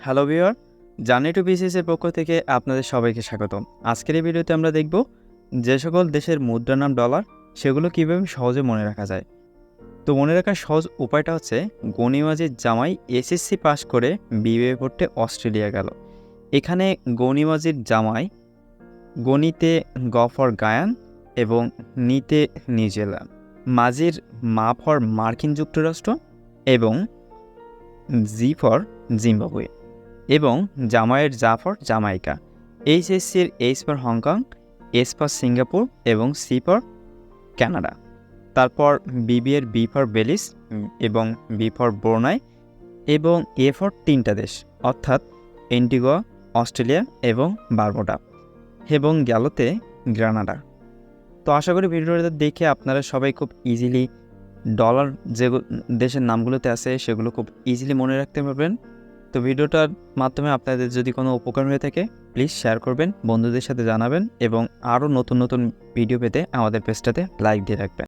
Hello viewer journey to বিসিএসের পক্ষ থেকে আপনাদের সবাইকে স্বাগতম। আজকের এই ভিডিওতে আমরা দেখব যে সকল দেশের মুদ্রার নাম ডলার, সেগুলো কীভাবে সহজে মনে রাখা যায়। তো মনে রাখার সহজ উপায়টা হচ্ছে গণিমাজির জামাই এসএসসি পাশ করে বিবিএ পড়তে অস্ট্রেলিয়া গেল। এখানে গণিমাজির জামাই গণিতে গফর গায়ান এবং নিতে নিউজিল্যান্ড। মাজির মা ফর মার্কিন যুক্তরাষ্ট্র এবং জি ফর জিম্বাবুয়ে। এবং জামাইয়ের J for Jamaica, এইচএসসির H for Hong Kong, S for Singapore এবং সি ফর কানাডা। তারপর বিবিএর বি ফর বেলিস এবং বি ফর ব্রোনাই এবং এ ফর তিনটা দেশ, অর্থাৎ এন্টিগোয়া অস্ট্রেলিয়া এবং বারমোডা এবং গেলতে গ্রানাডা। তো আশা করি ভিডিওটা দেখে আপনারা সবাই খুব ইজিলি ডলার যে দেশের নামগুলোতে আছে সেগুলো খুব ইজিলি মনে রাখতে পারবেন। তো ভিডিওটার মাধ্যমে আপনাদের যদি কোনো উপকার হয়ে থাকে প্লিজ শেয়ার করবেন, বন্ধুদের সাথে জানাবেন এবং আরও নতুন নতুন ভিডিও পেতে আমাদের পেজটাতে লাইক দিয়ে রাখবেন।